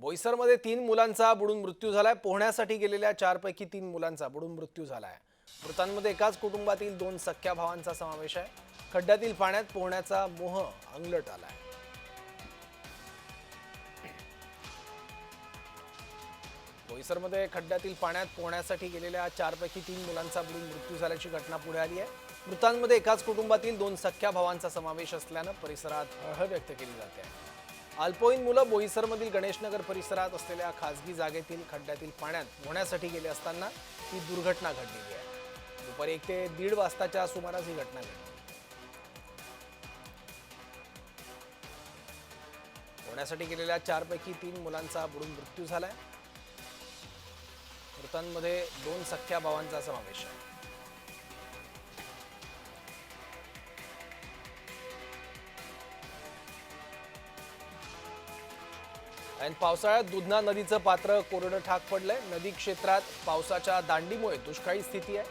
बोईसरमध्ये तीन मुलांचा बुडून मृत्यू झालाय. पोहण्यासाठी गेलेल्या चारपैकी तीन मुलांचा बुडून मृत्यू झालाय. मृतांमध्ये एकाच कुटुंबातील दोन सख्या भावांचा समावेश आहे. खड्ड्यातील पाण्यात पोहण्याचा मोह अंगलट आलाय. बोईसरमध्ये खड्ड्यातील पाण्यात पोहण्यासाठी गेलेल्या चारपैकी तीन मुलांचा बुडून मृत्यू झाल्याची घटना पुढे आली आहे. मृतांमध्ये एकाच कुटुंबातील दोन सख्या भावांचा समावेश असल्यानं परिसरात हळहळ व्यक्त केली जाते. आहे अल्पवयीन मुलं बोईसरमधील गणेशनगर परिसरात असलेल्या खासगी जागेतील खड्ड्यातील पाण्यात पोहण्यासाठी गेले असताना ही दुर्घटना घडलेली आहे. दुपारी एक ते दीड वाजताच्या सुमारास ही घटना घडली. पोहण्यासाठी गेलेल्या चारपैकी तीन मुलांचा बुडून मृत्यू झालाय. मृतांमध्ये दोन सख्या भावांचा समावेश आहे. आणि पावसाळ्यात दुधना नदीचं पात्र कोरडं ठाक पडलंय. नदी क्षेत्रात पावसाच्या दांडीमुळे दुष्काळी स्थिती आहे.